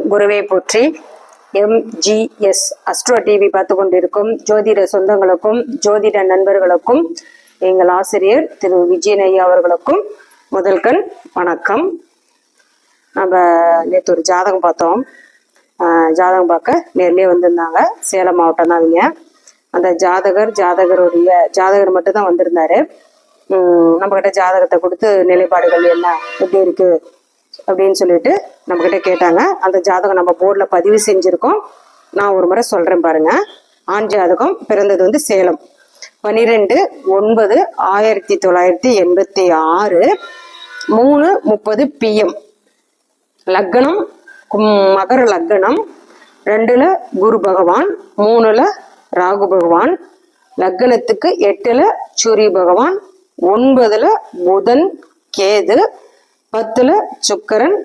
ஓம் குருவே போற்றி. MGS astro TV பார்த்து கொண்டிருக்கும் ஜோதிட சொந்தங்களுக்கும் ஜோதிட நண்பர்களுக்கும் எங்கள் ஆசிரியர் திரு விஜயன் ஐயா அவர்களுக்கும் முதல்கண் வணக்கம். நம்ம நேற்று ஒரு ஜாதகம் பார்த்தோம். ஜாதகம் பார்க்க நேர்லேயே வந்திருந்தாங்க. சேலம் மாவட்டம் தான் அவங்க. அந்த ஜாதகர் ஜாதகருடைய ஜாதகர் மட்டும் தான் வந்திருந்தாரு நம்மக்கிட்ட ஜாதகத்தை கொடுத்து நிலைப்பாடுகள் என்ன எப்படி இருக்குது அப்படின்னு சொல்லிட்டு நம்மக்கிட்ட கேட்டாங்க. அந்த ஜாதகம் நம்ம போர்டில் பதிவு செஞ்சுருக்கோம். நான் ஒரு முறை சொல்கிறேன் பாருங்க. ஆண் ஜாதகம் பிறந்தது வந்து சேலம். பன்னிரெண்டு ஒன்பது ஆயிரத்தி தொள்ளாயிரத்தி எண்பத்தி ஆறு மூணு முப்பது பிஎம் லக்னம் மகர லக்னம். ரெண்டில் குரு பகவான் மூணில் ராகு பகவான். லக்னத்துக்கு எட்டில் சூரிய பகவான் ஒன்பதில் புதன் கேது பத்துல சுக்கரன்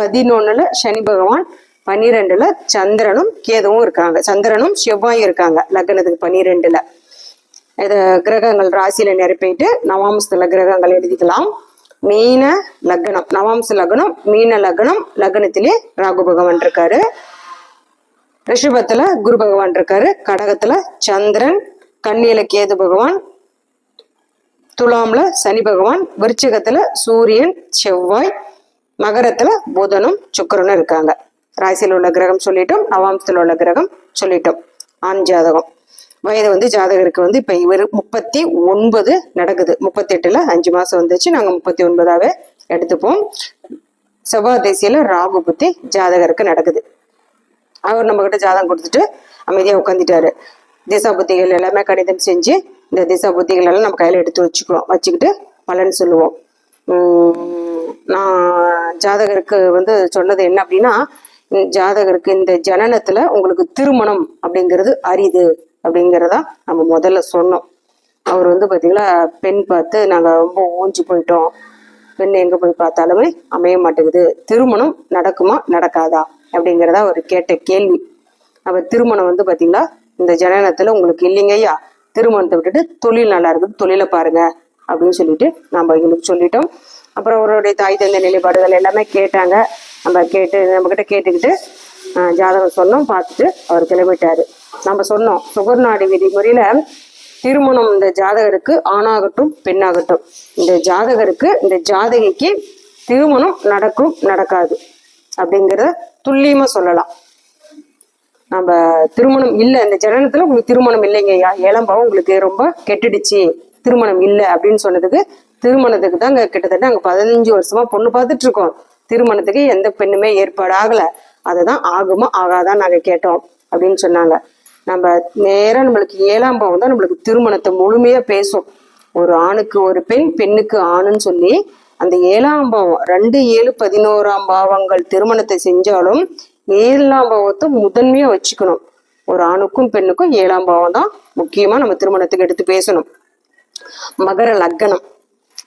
பதினொன்னுல சனி பகவான் பன்னிரெண்டுல சந்திரனும் கேதுவும் இருக்காங்க. சந்திரனும் செவ்வாயும் இருக்காங்க லக்னத்துக்கு பன்னிரெண்டுல இத கிரகங்கள் ராசியில நிரப்பிட்டு நவாம்சத்துல கிரகங்கள் எழுதிக்கலாம். மீன லக்னம் நவாம்ச லக்னம் மீன லக்னம் லக்னத்திலே ராகு பகவான் இருக்காரு. ரிஷபத்துல குரு பகவான் இருக்காரு. கடகத்துல சந்திரன் கண்ணியில கேது பகவான் துலாம்ல சனி பகவான் விருச்சிகத்துல சூரியன் செவ்வாய் மகரத்துல புதனும் சுக்கரனும் இருக்காங்க. ராசியில் உள்ள கிரகம் சொல்லிட்டோம் நவாம்சத்தில் உள்ள கிரகம் சொல்லிட்டோம். ஆண் ஜாதகம். வயது வந்து ஜாதகருக்கு வந்து இப்ப இவர் முப்பத்தி ஒன்பது நடக்குது. முப்பத்தெட்டில் அஞ்சு மாசம் வந்துச்சு நாங்க முப்பத்தி ஒன்பதாவே எடுத்துப்போம். செவ்வாய் தேசியில ராகு புத்தி ஜாதகருக்கு நடக்குது. அவர் நம்ம கிட்ட ஜாதகம் கொடுத்துட்டு அமைதியா உட்காந்துட்டாரு திசா புத்திகள் எல்லாமே கணிதம் செஞ்சு இந்த திசா புத்திகள் எல்லாம் நம்ம கையில் எடுத்து வச்சுக்குவோம் வச்சுக்கிட்டு பலன் சொல்லுவோம். நான் ஜாதகருக்கு வந்து சொன்னது என்ன அப்படின்னா ஜாதகருக்கு இந்த ஜனனத்தில் உங்களுக்கு திருமணம் அப்படிங்கிறது அரிது அப்படிங்கிறதா நம்ம முதல்ல சொன்னோம். அவர் வந்து பார்த்தீங்கன்னா பெண் பார்த்து நாங்கள் ரொம்ப ஊஞ்சி போயிட்டோம். பெண் எங்கே போய் பார்த்தாலுமே அமைய மாட்டேங்குது. திருமணம் நடக்குமா நடக்காதா அப்படிங்கிறதா அவர் கேட்ட கேள்வி. அவர் திருமணம் வந்து பாத்தீங்களா இந்த ஜனனத்தில் உங்களுக்கு இல்லைங்க ஐயா. திருமணத்தை விட்டுட்டு தொழில் நல்லா இருக்குது தொழிலை பாருங்க அப்படின்னு சொல்லிட்டு நம்ம எங்களுக்கு சொல்லிட்டோம். அப்புறம் அவருடைய தாய் தந்தை நிலைப்பாடுகள் எல்லாமே கேட்டாங்க. நம்ம கேட்டு நம்ம கிட்ட கேட்டுக்கிட்டு ஜாதகம் சொன்னோம் பார்த்துட்டு அவர் கிளம்பிட்டாரு. நம்ம சொன்னோம் சுகர்நாடி விதிமுறையில திருமணம் இந்த ஜாதகருக்கு ஆணாகட்டும் பெண்ணாகட்டும். இந்த ஜாதகருக்கு இந்த ஜாதகிக்கு திருமணம் நடக்கும் நடக்காது. அப்படிங்கிறத துல்லியமா சொல்லலாம். நம்ம திருமணம் இல்லை இந்த ஜனனத்துல உங்களுக்கு திருமணம் இல்லைங்கய்யா ஏழாம் உங்களுக்கு ரொம்ப கெட்டுடுச்சு. திருமணம் இல்லை அப்படின்னு சொன்னதுக்கு திருமணத்துக்கு தாங்க கிட்டத்தட்ட அங்க பதினஞ்சு வருஷமா பொண்ணு பார்த்துட்டு இருக்கோம் திருமணத்துக்கு எந்த பெண்ணுமே ஏற்பாடு அதை அதுதான் ஆகுமா ஆகாதான் நாங்க கேட்டோம் அப்படின்னு சொன்னாங்க. நம்ம நேராக நம்மளுக்கு ஏழாம் பாவம் தான் நம்மளுக்கு திருமணத்தை முழுமையா பேசும். ஒரு ஆணுக்கு ஒரு பெண் பெண்ணுக்கு ஆணுன்னு சொல்லி அந்த ஏழாம் பாவம் ரெண்டு ஏழு பதினோராம் பாவங்கள் திருமணத்தை செஞ்சாலும் ஏழாம் பாவத்தை முதன்மையா வச்சுக்கணும். ஒரு ஆணுக்கும் பெண்ணுக்கும் ஏழாம் பாவம் தான் முக்கியமா நம்ம திருமணத்துக்கு எடுத்து பேசணும். மகர லக்னம்.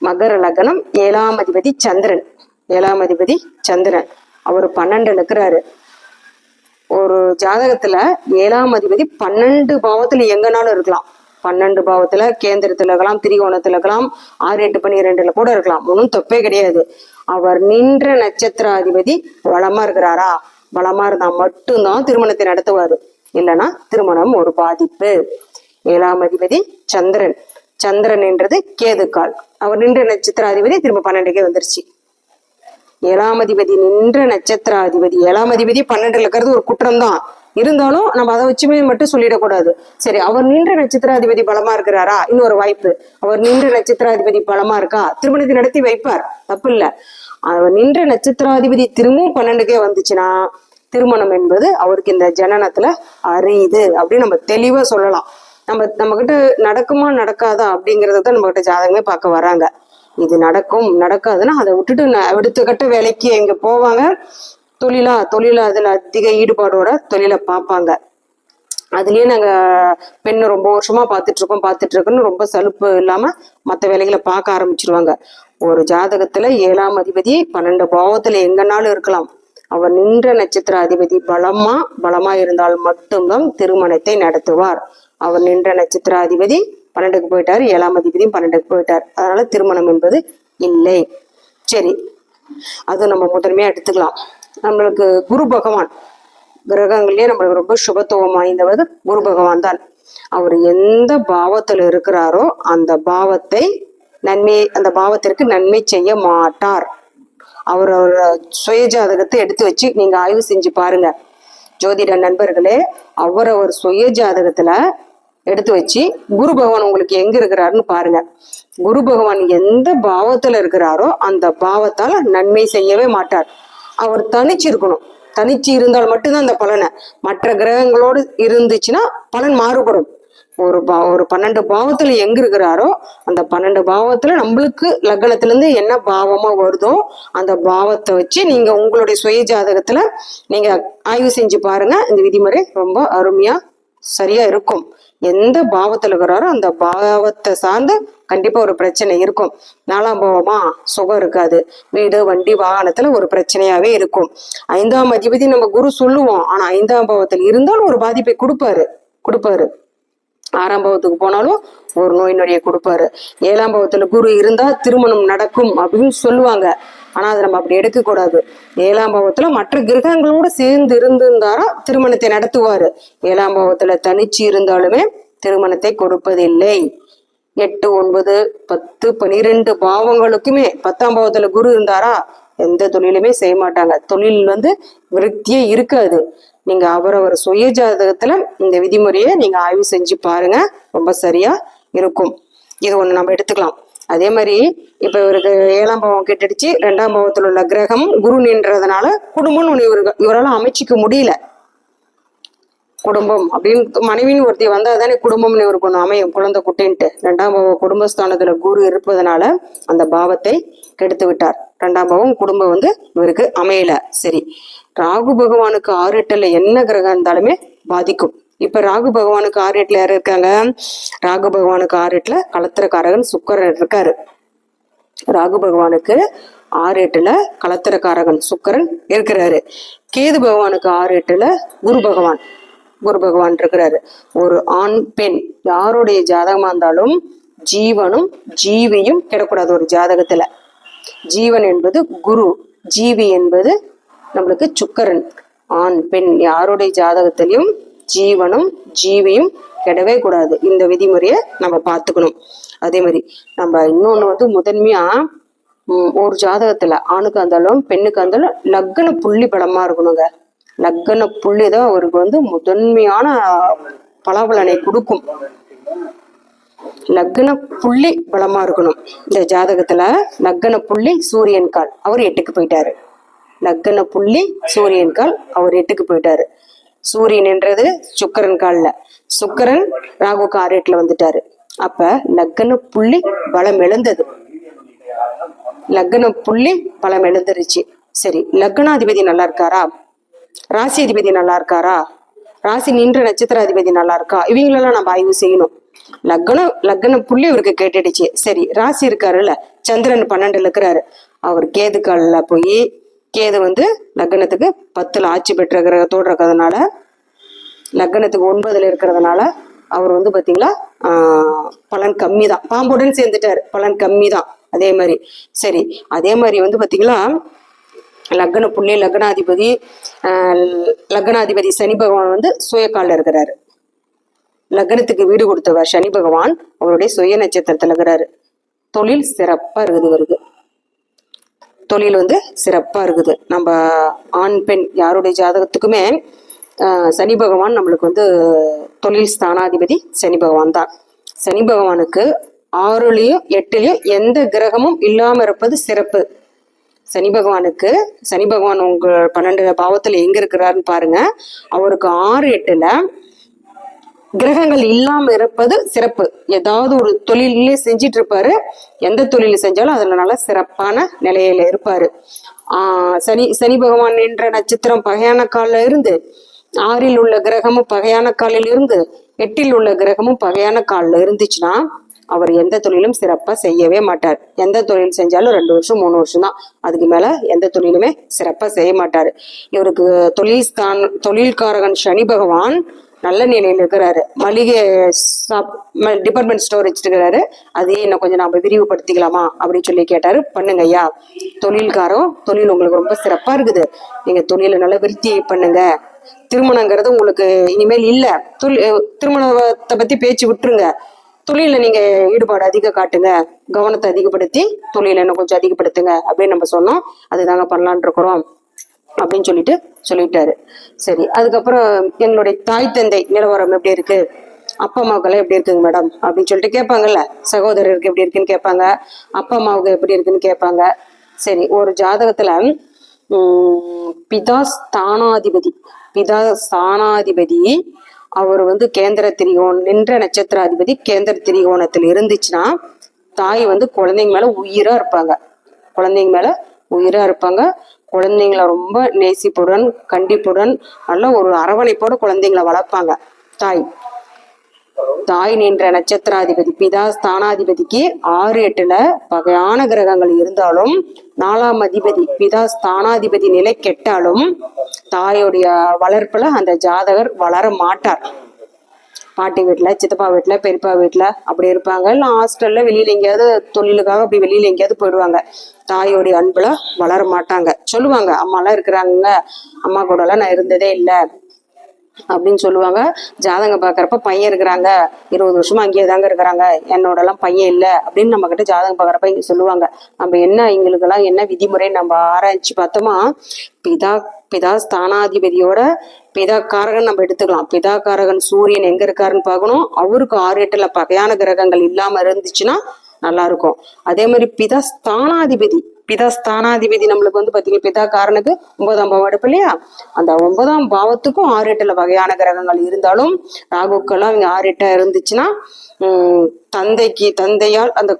மகர லக்னம் ஏழாம் அதிபதி சந்திரன். ஏழாம் அதிபதி சந்திரன். அவர் பன்னெண்டுல இருக்கிறாரு ஒரு ஜாதகத்துல ஏழாம் அதிபதி பன்னெண்டு பாவத்துல எங்கனாலும் இருக்கலாம். பன்னெண்டு பாவத்துல கேந்திரத்துல இருக்கலாம் திரிகோணத்துல இருக்கலாம் ஆறு எட்டு பன்னிரெண்டுல கூட இருக்கலாம். ஒன்றும் தப்பே கிடையாது. அவர் நின்ற நட்சத்திராதிபதி வளமா இருக்கிறாரா? பலமா இருந்தா மட்டும்தான் திருமணத்தை நடத்துவாரு. இல்லைன்னா திருமணம் ஒரு பாதிப்பு. ஏழாம் அதிபதி சந்திரன். சந்திரன் என்றது கேதுக்கால். அவர் நின்ற நட்சத்திராதிபதி திரும்ப பன்னெண்டுக்கே வந்துருச்சு. ஏழாம் அதிபதி நின்ற நட்சத்திராதிபதி. ஏழாம் அதிபதி பன்னெண்டுல இருக்கிறது ஒரு குற்றம் தான் இருந்தாலும் நம்ம அதை வச்சுமே மட்டும் சொல்லிடக்கூடாது. சரி அவர் நின்ற நட்சத்திராதிபதி பலமா இருக்கிறாரா? இன்னொரு வாய்ப்பு. அவர் நின்ற நட்சத்திராதிபதி பலமா இருக்கா? திருமணத்தை நடத்தி வைப்பார். தப்பு இல்ல நின்ற நட்சத்திராதிபதி திரும்பவும் பன்னெண்டுக்கே வந்துச்சுன்னா திருமணம் என்பது அவருக்கு இந்த ஜனனத்துல அரியுது அப்படின்னு நம்ம தெளிவா சொல்லலாம். நம்ம நம்ம கிட்ட நடக்குமா நடக்காதா அப்படிங்கறத தான் நம்ம கிட்ட ஜாதகமே பார்க்க வராங்க. இது நடக்கும் நடக்காதுன்னா அதை விட்டுட்டு ந- அடுத்த கட்ட வேலைக்கு எங்க போவாங்க? தொழிலா தொழிலா அதுல அதிக ஈடுபாடோட தொழிலை பார்ப்பாங்க. அதுலயே நாங்க பெண்ணு ரொம்ப வருஷமா பார்த்துட்டு இருக்கோம் பார்த்துட்டு இருக்கோம்னு ரொம்ப சலுப்பு இல்லாம மற்ற வேலைகளை பார்க்க ஆரம்பிச்சிருவாங்க. ஒரு ஜாதகத்துல ஏழாம் அதிபதி பன்னெண்டு பாவத்துல எங்கனாலும் இருக்கலாம். அவர் நின்ற நட்சத்திர அதிபதி பலமா பலமா இருந்தால் மட்டும்தான் திருமணத்தை நடத்துவார். அவர் நின்ற நட்சத்திர அதிபதி பன்னெண்டுக்கு போயிட்டார் ஏழாம் அதிபதியும் பன்னெண்டுக்கு போயிட்டார். அதனால திருமணம் என்பது இல்லை. சரி அது நம்ம முதன்மையா எடுத்துக்கலாம். நம்மளுக்கு குரு பகவான் கிரகங்கள்லயே நம்மளுக்கு ரொம்ப சுபத்துவம் வாய்ந்தவர் குரு பகவான் தான். அவர் எந்த பாவத்துல இருக்கிறாரோ அந்த பாவத்தை நன்மை அந்த பாவத்திற்கு நன்மை செய்ய மாட்டார். அவரோட சுய ஜாதகத்தை எடுத்து வச்சு நீங்க ஆய்வு செஞ்சு பாருங்க. ஜோதிட நண்பர்களே அவரவர் சுய ஜாதகத்துல எடுத்து வச்சு குரு பகவான் உங்களுக்கு எங்க இருக்கிறாருன்னு பாருங்க. குரு பகவான் எந்த பாவத்துல இருக்கிறாரோ அந்த பாவத்தால் நன்மை செய்யவே மாட்டார். அவர் தனிச்சிருக்கணும். தனிச்சு இருந்தால் மட்டும்தான் அந்த பலனை. மற்ற கிரகங்களோடு இருந்துச்சுன்னா பலன் மாறுபடும். ஒரு பா ஒரு பன்னெண்டு பாவத்துல எங்க இருக்கிறாரோ அந்த பன்னெண்டு பாவத்துல நம்மளுக்கு லக்னத்துல இருந்து என்ன பாவமா வருதோ அந்த பாவத்தை வச்சு நீங்க உங்களுடைய சுய ஜாதகத்துல நீங்க ஆய்வு செஞ்சு பாருங்க. இந்த விதிமுறை ரொம்ப அருமையா சரியா இருக்கும். எந்த பாவத்துல இருக்கிறாரோ அந்த பாவத்தை சார்ந்து கண்டிப்பா ஒரு பிரச்சனை இருக்கும். நாலாம் பாவமா? சுகம் இருக்காது. வீடு வண்டி வாகனத்துல ஒரு பிரச்சனையாவே இருக்கும். ஐந்தாம் அதிபதி நம்ம குரு சொல்லுவோம். ஆனா ஐந்தாம் பாவத்தில் இருந்தாலும் ஒரு பாதிப்பை கொடுப்பாரு. கொடுப்பாரு. ஆறாம் பாவத்துக்கு போனாலும் ஒரு நோய் நொடியை கொடுப்பாரு. ஏழாம் பாவத்தில் குரு இருந்தால் திருமணம் நடக்கும் அப்படின்னு சொல்லுவாங்க. ஆனால் அதை நம்ம அப்படி எடுக்கக்கூடாது. ஏழாம் பாவத்தில் மற்ற கிரகங்களோட சேர்ந்து இருந்திருந்தாரா திருமணத்தை நடத்துவார். ஏழாம் பாவத்தில் தனிச்சு இருந்தாலுமே திருமணத்தை கொடுப்பதில்லை. எட்டு ஒன்பது பத்து பனிரெண்டு பாவங்களுக்குமே பத்தாம் பாவத்தில் குரு இருந்தாரா எந்த தொழிலுமே செய்ய மாட்டாங்க. தொழில் வந்து விருத்தியே இருக்காது. நீங்க அவரவர் சுய ஜாதகத்துல இந்த விதிமுறையை நீங்க ஆய்வு செஞ்சு பாருங்க. ரொம்ப சரியா இருக்கும். இது ஒண்ணு நம்ம எடுத்துக்கலாம். அதே மாதிரி இப்போ இவருக்கு ஏழாம் பாவம் கெட்டுடுச்சு ரெண்டாம் பாவத்தில் உள்ள கிரகம் குரு நின்றதுனால குடும்பம்னு ஒன்று இவருக்கு இவரால் அமைச்சிக்க முடியல. குடும்பம் அப்படின்னு மனைவின்னு ஒருத்தி வந்தா தானே குடும்பம்னு இவருக்கு ஒன்று அமையும் குழந்தை குட்டின்ட்டு. ரெண்டாம் பாவம் குடும்பஸ்தானத்துல குரு இருப்பதனால அந்த பாவத்தை கெடுத்து விட்டார். ரெண்டாம் பாவம் குடும்பம் வந்து இவருக்கு அமையல. சரி ராகு பகவானுக்கு ஆறு எட்டுல என்ன கிரகம் இருந்தாலுமே பாதிக்கும். இப்ப ராகு பகவானுக்கு ஆறு எட்டுல யார் இருக்காங்க? ராகு பகவானுக்கு ஆறு எட்டில் கலத்திரக்காரகன் சுக்கரன் இருக்காரு. ராகு பகவானுக்கு ஆறு எட்டுல கலத்திரக்காரகன் சுக்கரன் இருக்கிறாரு. கேது பகவானுக்கு ஆறு எட்டுல குரு பகவான் குரு பகவான் இருக்கிறாரு. ஒரு ஆண் பெண் யாருடைய ஜாதகமா இருந்தாலும் ஜீவனும் ஜீவியும் கிடக்கூடாது ஒரு ஜாதகத்துல. ஜீவன் என்பது குரு ஜீவி என்பது நம்மளுக்கு சுக்கரன். ஆண் பெண் யாருடைய ஜாதகத்திலையும் ஜீவனும் ஜீவியும் கெடவே கூடாது. இந்த விதிமுறையை நம்ம பார்த்துக்கணும் அதே மாதிரி நம்ம இன்னொன்று வந்து முதன்மையா ஒரு ஜாதகத்துல ஆணுக்கு இருந்தாலும் பெண்ணுக்கு இருந்தாலும் லக்ன புள்ளி பலமா இருக்கணுங்க. லக்ன புள்ளி தான் அவருக்கு வந்து முதன்மையான பலாபலனை கொடுக்கும். லக்ன புள்ளி பலமா இருக்கணும். இந்த ஜாதகத்துல லக்ன புள்ளி சூரியன் கால் அவர் எட்டுக்கு போயிட்டாரு. லக்ன புள்ளி சூரியன் கால் அவர் எட்டுக்கு போயிட்டாரு. சூரியன் என்றது சுக்கரன் கால்ல. சுக்கரன் ராகு காரியத்தில் வந்துட்டாரு. அப்ப லக்ன புள்ளி பலம் எழுந்தது. லக்ன புள்ளி பலம் எழுந்துருச்சு. சரி லக்னாதிபதி நல்லா இருக்காரா? ராசி அதிபதி நல்லா இருக்காரா? ராசி நின்ற நட்சத்திராதிபதி நல்லா இருக்கா? இவங்களெல்லாம் நம்ம ஆய்வு செய்யணும். லக்னம் லக்ன புள்ளி இவருக்கு கேட்டுடுச்சு. சரி ராசி இருக்காருல்ல சந்திரன் பன்னெண்டுல இருக்கிறாரு. அவர் கேது காலில் போய் கேது வந்து லக்னத்துக்கு பத்தில் ஆட்சி பெற்ற கிரகத்தோடு இருக்கிறதுனால லக்னத்துக்கு ஒன்பதில் இருக்கிறதுனால அவர் வந்து பார்த்தீங்களா பலன் கம்மி தான் பாம்புடன் சேர்ந்துட்டார். பலன் கம்மி தான் அதே மாதிரி. சரி அதே மாதிரி வந்து பார்த்தீங்களா லக்ன புள்ளி லக்னாதிபதி லக்னாதிபதி சனி பகவான் வந்து சுயக்காலில் இருக்கிறாரு. லக்னத்துக்கு வீடு கொடுத்தவர் சனி பகவான் அவருடைய சுய நட்சத்திரத்தில் இருக்கிறாரு. தொழில் சிறப்பாக இருக்குது வருது தொழில் வந்து சிறப்பாக இருக்குது. நம்ம ஆண் பெண் யாருடைய ஜாதகத்துக்குமே சனி பகவான் நம்மளுக்கு வந்து தொழில் ஸ்தானாதிபதி சனி பகவான் தான். சனி பகவானுக்கு ஆறுலேயும் எட்டுலேயும் எந்த கிரகமும் இல்லாமல் இருப்பது சிறப்பு. சனி பகவானுக்கு சனி பகவான் உங்க பன்னெண்டு பாவத்தில் எங்கே இருக்கிறாருன்னு பாருங்க. அவருக்கு ஆறு எட்டில் கிரகங்கள் இல்லாம இருப்பது சிறப்பு. ஏதாவது ஒரு தொழிலே செஞ்சிட்டு இருப்பாரு எந்த தொழில் செஞ்சாலும் அதுல நல்ல சிறப்பான நிலையில இருப்பாரு. ஆஹ் சனி சனி பகவான் என்ற நட்சத்திரம் பகையான காலில் இருந்து ஆறில் உள்ள கிரகமும் பகையான காலில் இருந்து எட்டில் உள்ள கிரகமும் பகையான காலில் இருந்துச்சுன்னா அவர் எந்த தொழிலும் சிறப்பா செய்யவே மாட்டார். எந்த தொழில் செஞ்சாலும் ரெண்டு வருஷம் மூணு வருஷம் தான். அதுக்கு மேல எந்த தொழிலுமே சிறப்பா செய்ய மாட்டார். இவருக்கு தொழில் ஸ்தான் தொழில்காரகன் சனி பகவான் நல்ல நிலையில் இருக்கிறாரு. மளிகை டிபார்ட்மெண்ட் ஸ்டோர் வச்சிருக்கிறாரு. அதையே இன்னும் கொஞ்சம் நாம விரிவுபடுத்திக்கலாமா அப்படின்னு சொல்லி கேட்டாரு. பண்ணுங்க ஐயா. தொழில்காரோ தொழில் உங்களுக்கு ரொம்ப சிறப்பா இருக்குது. நீங்க தொழிலை நல்லா விருத்தி பண்ணுங்க. திருமணங்கிறது உங்களுக்கு இனிமேல் இல்லை. தொழில் திருமணத்தை பத்தி பேச்சு விட்டுருங்க. தொழிலில் நீங்க ஈடுபாடு அதிக காட்டுங்க. கவனத்தை அதிகப்படுத்தி தொழில இன்னும் கொஞ்சம் அதிகப்படுத்துங்க அப்படின்னு நம்ம சொன்னோம். அதுதாங்க பண்ணலான் இருக்கிறோம். அப்படின்னு சொல்லிட்டு சொல்லிட்டாரு. சரி அதுக்கப்புறம் எங்களுடைய தாய் தந்தை நிலவரம் எப்படி இருக்கு? அப்பா அம்மாவுக்கெல்லாம் எப்படி இருக்குங்க மேடம்? அப்படின்னு சொல்லிட்டு கேட்பாங்கல்ல சகோதரருக்கு எப்படி இருக்குன்னு கேட்பாங்க அப்பா அம்மாவுக்கு எப்படி இருக்குன்னு கேட்பாங்க. சரி ஒரு ஜாதகத்துல உம் பிதா ஸ்தானாதிபதி பிதா ஸ்தானாதிபதி அவர் வந்து கேந்திர திரிகோணம் நின்ற நட்சத்திராதிபதி கேந்திர திரிகோணத்தில் இருந்துச்சுன்னா தாய் வந்து குழந்தைங்க மேல உயிரா இருப்பாங்க. குழந்தைங்க மேல உயிரா இருப்பாங்க. குழந்தைங்கள ரொம்ப நேசிப்புடன் கண்டிப்புடன் நல்ல ஒரு அரவணைப்போட குழந்தைங்கள வளர்ப்பாங்க. தாய். தாய் நின்ற நட்சத்திராதிபதி பிதா ஸ்தானாதிபதிக்கு ஆறு எட்டுல வகையான கிரகங்கள் இருந்தாலும் நாலாம் அதிபதி பிதா ஸ்தானாதிபதி நிலை கெட்டாலும் தாயுடைய வளர்ப்புல அந்த ஜாதகர் வளர மாட்டார். பாட்டி வீட்டில் சித்தப்பா வீட்டில் பெரியப்பா வீட்டில் அப்படி இருப்பாங்க. இல்லை ஹாஸ்டலில் வெளியில் எங்கேயாவது தொழிலுக்காக அப்படி வெளியில் எங்கேயாவது போயிடுவாங்க. தாயோடைய அன்புல வளர மாட்டாங்க. சொல்லுவாங்க அம்மாலாம் இருக்கிறாங்க அம்மா கூடலாம் நான் இருந்ததே இல்லை. அப்படின்னு சொல்லுவாங்க. ஜாதகம் பார்க்கறப்ப பையன் இருக்கிறாங்க. இருபது வருஷமா அங்கேயே தாங்க இருக்கிறாங்க. என்னோடலாம் பையன் இல்லை அப்படின்னு நம்ம கிட்ட ஜாதகம் பார்க்கறப்ப இங்க சொல்லுவாங்க. நம்ம என்ன எங்களுக்கெல்லாம் என்ன விதிமுறை நம்ம ஆராய்ச்சி பார்த்தோமா? பிதா பிதா ஸ்தானாதிபதியோட பிதா காரகன் நம்ம எடுத்துக்கலாம். பிதா காரகன் சூரியன் எங்க இருக்காருன்னு பார்க்கணும். அவருக்கு ஆறு எட்டுல பகையான கிரகங்கள் இல்லாம இருந்துச்சுன்னா நல்லா இருக்கும். அதே மாதிரி பிதா ஸ்தானாதிபதி பிதா ஸ்தானாதிபதி நம்மளுக்கு வந்து பாத்தீங்கன்னா பிதா காரனுக்கு ஒன்பதாம் பாவம் எடுப்பு இல்லையா? அந்த ஒன்பதாம் பாவத்துக்கும் ஆறு எட்டுல வகையான கிரகங்கள் இருந்தாலும் ராகுக்கெல்லாம் இங்க ஆறு எட்டா இருந்துச்சுன்னா உம் தந்தைக்கு தந்தையால் அந்த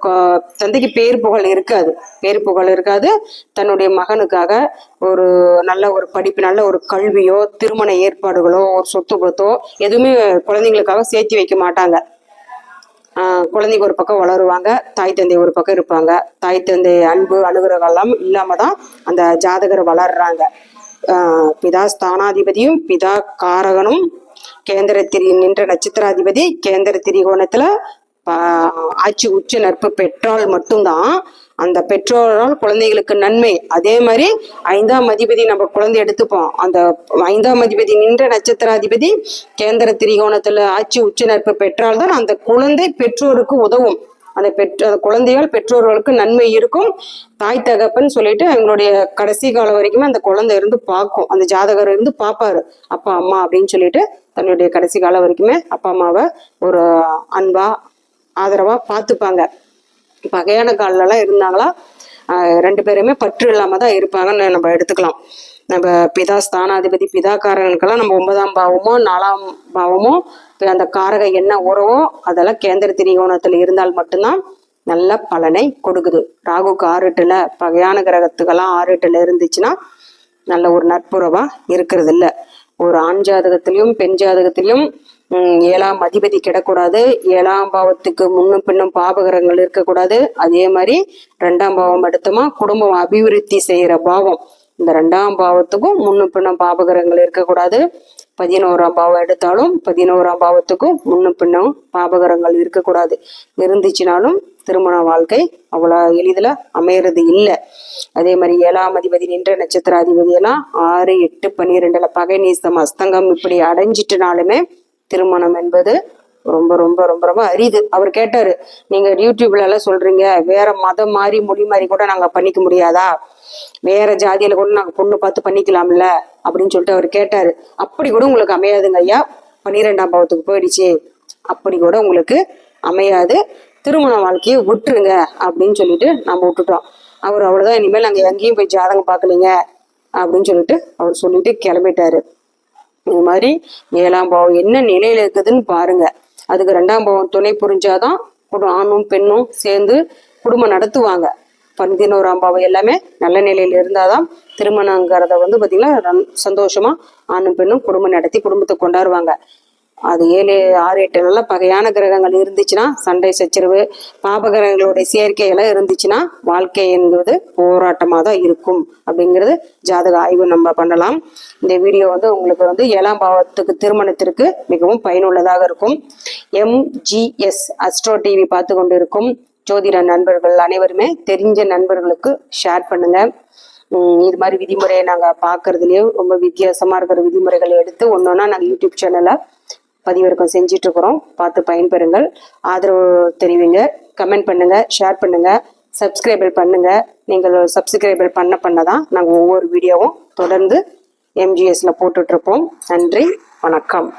தந்தைக்கு பேர் புகழ் இருக்காது. பேர் புகழ் இருக்காது. தன்னுடைய மகனுக்காக ஒரு நல்ல ஒரு படிப்பு நல்ல ஒரு கல்வியோ திருமண ஏற்பாடுகளோ ஒரு சொத்து பத்தோ எதுவுமே குழந்தைங்களுக்காக சேர்த்து வைக்க மாட்டாங்க. குழந்தைங்க ஒரு பக்கம் வளருவாங்க தாய் தந்தை ஒரு பக்கம் இருப்பாங்க. தாய் தந்தை அன்பு அனுகிரகம் இல்லாமல் இல்லாம தான் அந்த ஜாதகர் வளர்றாங்க. பிதா ஸ்தானாதிபதியும் பிதா காரகனும் கேந்திர திரி நின்ற நட்சத்திராதிபதி கேந்திர திரிகோணத்துல ஆட்சி உச்ச நட்பு பெற்றால் மட்டும்தான் அந்த பெற்றோரால் குழந்தைகளுக்கு நன்மை. அதே மாதிரி ஐந்தாம் அதிபதி நம்ம குழந்தை எடுத்துப்போம். அந்த ஐந்தாம் அதிபதி நின்ற நட்சத்திராதிபதி கேந்திர திரிகோணத்துல ஆட்சி உச்ச நட்பு பெற்றால் தான் அந்த குழந்தை பெற்றோருக்கு உதவும். அந்த பெற்ற குழந்தையால் பெற்றோர்களுக்கு நன்மை இருக்கும். தாய் தகப்பன் சொல்லிட்டு அவங்களுடைய கடைசி காலம் வரைக்குமே அந்த குழந்தை இருந்து பார்க்கும். அந்த ஜாதகர் இருந்து பார்ப்பாரு. அப்பா அம்மா அப்படின்னு சொல்லிட்டு தன்னுடைய கடைசி காலம் வரைக்குமே அப்பா அம்மாவை ஒரு அன்பா ஆதரவாக பார்த்துப்பாங்க பகையான காலெல்லாம் இருந்தாங்களா? ரெண்டு பேருமே பற்று இல்லாமல் தான் இருப்பாங்கன்னு நம்ம எடுத்துக்கலாம். நம்ம பிதா ஸ்தானாதிபதி பிதா காரகனுக்கெல்லாம் நம்ம ஒன்பதாம் பாவமோ நாலாம் பாவமோ அந்த காரக என்ன உறவோ அதெல்லாம் கேந்திர திரிகோணத்தில் இருந்தால் மட்டும்தான் நல்ல பலனை கொடுக்குது. ராகுக்கு ஆறுட்டுல பகையான கிரகத்துக்கெல்லாம் ஆறுட்டுல இருந்துச்சுன்னா நல்ல ஒரு நட்புறவா இருக்கிறது இல்லை ஒரு ஆண் ஜாதகத்திலையும் பெண் ஜாதகத்திலையும் ஏழாம் அதிபதி கிடக்கூடாது ஏழாம் பாவத்துக்கு முன்னும் பின்னும் பாபகரங்கள் இருக்கக்கூடாது. அதே மாதிரி ரெண்டாம் பாவம் எடுத்தோமா குடும்பம் அபிவிருத்தி செய்யற பாவம். இந்த ரெண்டாம் பாவத்துக்கும் முன்னும் பின்னும் பாபகரங்கள் இருக்கக்கூடாது. பதினோராம் பாவம் எடுத்தாலும் பதினோராம் பாவத்துக்கும் முன்னும் பின்னும் பாபகரங்கள் இருக்கக்கூடாது. இருந்துச்சுனாலும் திருமண வாழ்க்கை அவ்வளோ எளிதில் அமையறது இல்லை. அதே மாதிரி ஏழாம் அதிபதி நின்ற நட்சத்திர அதிபதியெல்லாம் ஆறு எட்டு பன்னிரெண்டுல பகை நீசம் அஸ்தங்கம் இப்படி அடைஞ்சிட்டுனாலுமே திருமணம் என்பது ரொம்ப ரொம்ப ரொம்ப ரொம்ப அரிது. அவர் கேட்டாரு நீங்க யூடியூப்ல எல்லாம் சொல்றீங்க வேற மதம் மாறி மொழி மாறி கூட நாங்க பண்ணிக்க முடியாதா? வேற ஜாதியில கூட நாங்க பொண்ணு பார்த்து பண்ணிக்கலாம்ல? அப்படின்னு சொல்லிட்டு அவர் கேட்டாரு. அப்படி கூட உங்களுக்கு அமையாதுங்க ஐயா. பன்னிரெண்டாம் பாவத்துக்கு போயிடுச்சு. அப்படி கூட உங்களுக்கு அமையாது. திருமண வாழ்க்கையை விட்டுருங்க அப்படின்னு சொல்லிட்டு நம்ம விட்டுட்டோம். அவர் அவ்வளவுதான். இனிமேல் நாங்க எங்கேயும் போய் ஜாதகம் பார்க்கலீங்க அப்படின்னு சொல்லிட்டு அவர் சொல்லிட்டு கிளம்பிட்டாரு. இது மாதிரி ஏழாம் பாவம் என்ன நிலையில இருக்குதுன்னு பாருங்க. அதுக்கு ரெண்டாம் பாவம் துணை புரிஞ்சாதான் ஆணும் பெண்ணும் சேர்ந்து குடும்பம் நடத்துவாங்க. பதினோராம் பாவம் எல்லாமே நல்ல நிலையில இருந்தாதான் திருமணங்கிறத வந்து பாத்தீங்கன்னா சந்தோஷமா ஆணும் பெண்ணும் குடும்பம் நடத்தி குடும்பத்தை கொண்டாடுவாங்க. அது ஏழு ஆறு எட்டு நல்ல பகையான கிரகங்கள் இருந்துச்சுன்னா சண்டை சச்சரவு பாப கிரகங்களுடைய சேர்க்கையெல்லாம் இருந்துச்சுன்னா வாழ்க்கை என்பது போராட்டமாக தான் இருக்கும் அப்படிங்கிறது ஜாதக ஆய்வு நம்ம பண்ணலாம். இந்த வீடியோ வந்து உங்களுக்கு வந்து ஏழாம் பாவத்துக்கு திருமணத்திற்கு மிகவும் பயனுள்ளதாக இருக்கும். எம்ஜிஎஸ் அஸ்ட்ரோ டிவி பார்த்து கொண்டு இருக்கும் ஜோதிட நண்பர்கள் அனைவருமே தெரிஞ்ச நண்பர்களுக்கு ஷேர் பண்ணுங்க. இது மாதிரி விதிமுறையை நாங்கள் பார்க்கறதுலேயே ரொம்ப வித்தியாசமாக இருக்கிற விதிமுறைகளை எடுத்து ஒன்று ஒன்றா நாங்கள் யூடியூப் சேனலில் பதிவிறக்கம் செஞ்சிட்ருக்குறோம். பார்த்து பயன்பெறுங்கள். ஆதரவு தெரிவிங்க. கமெண்ட் பண்ணுங்கள் ஷேர் பண்ணுங்கள் சப்ஸ்கிரைபிள் பண்ணுங்கள் நீங்கள் சப்ஸ்கிரைபிள் பண்ண பண்ண தான் நாங்கள் ஒவ்வொரு வீடியோவும் தொடர்ந்து எம்ஜிஎஸில் போட்டுட்ருப்போம். நன்றி. வணக்கம்.